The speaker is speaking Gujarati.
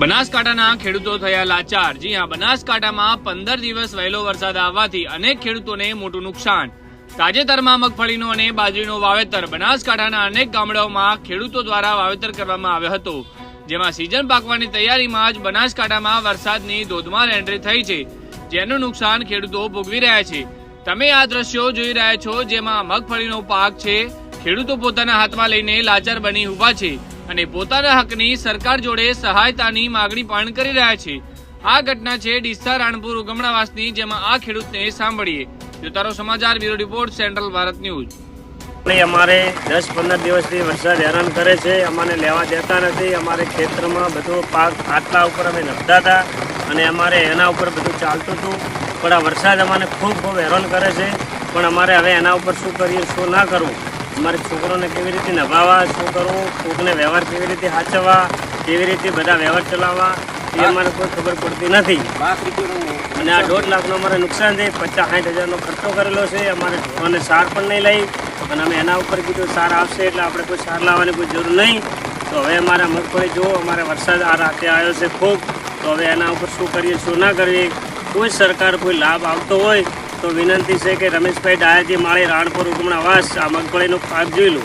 બનાસકાંઠાના ખેડૂતો થયા લાચાર. જી હા, બનાસકાંઠામાં પંદર દિવસ વહેલો વરસાદ આવવાથી અનેક ખેડૂતોને મોટું નુકસાન. તાજેતરમાં મગફળીનું અને બાજરીનું વાવેતર. બનાસકાંઠાના અનેક ગામડાઓમાં ખેડૂતો દ્વારા વાવેતર કરવામાં આવ્યો હતો. જેમાં સિઝન પાકવાની તૈયારીમાં જ બનાસકાંઠામાં વરસાદની ધોધમાર એન્ટ્રી થઈ છે, જેનું નુકસાન ખેડૂતો ભોગવી રહ્યા છે. તમે આ દ્રશ્યો જોઈ રહ્યા છો, જેમાં મગફળીનો પાક છે, ખેડૂતો પોતાના હાથમાં લઈને લાચાર બની ઊભા છે. અને પોતાના હકની સરકાર જોડે સહાયતાની માગણી પણ કરી રહ્યા છે. આ ઘટના છે ડીસા રાણપુર ઉગમણાવાસની, જેમાં આ ખેડૂતને સાંભળીએ. જોતારો સમાચાર bureau report, central Bharat news. અમારે દસ પંદર દિવસથી વરસાદ હેરાન કરે છે, અમને લેવા દેતા નથી, અમારે ખેતરમાં બધો પાક આટલા ઉપર અમે નભતા હતા અને અમારે એના ઉપર બધું ચાલતું હતું. પણ આ વરસાદ અમને ખૂબ ખૂબ હેરાન કરે છે. પણ અમારે હવે એના ઉપર શું કરીએ, શું ના કરવું? અમારે છોકરોને કેવી રીતે નભાવવા શું કરવું કોકને વ્યવહાર કેવી રીતે સાચવવા કેવી રીતે બધા વ્યવહાર ચલાવવા એ અમારે કોઈ ખબર પડતી નથી. અને આ દોઢ લાખનો અમારે નુકસાન છે પચાસ સાઠ હજારનો ખર્ચો કરેલો છે અમારે ઢોરોને સાર પણ નહીં લઈ. અને અમે એના ઉપર કીધું સાર આવશે એટલે આપણે કોઈ સાર લાવવાની કોઈ જરૂર નહીં. તો હવે અમારા મગફળી જુઓ અમારે વરસાદ આ રાતે આવ્યો છે ખૂબ. તો હવે એના ઉપર શું કરીએ શું ના કરીએ? કોઈ સરકાર કોઈ લાભ આવતો હોય તો વિનંતી છે કે રમેશભાઈ ડાયરજી માળી રાણપુર ઉગમણા વાસ, આ મગફળીનો પાક જોઈ લો.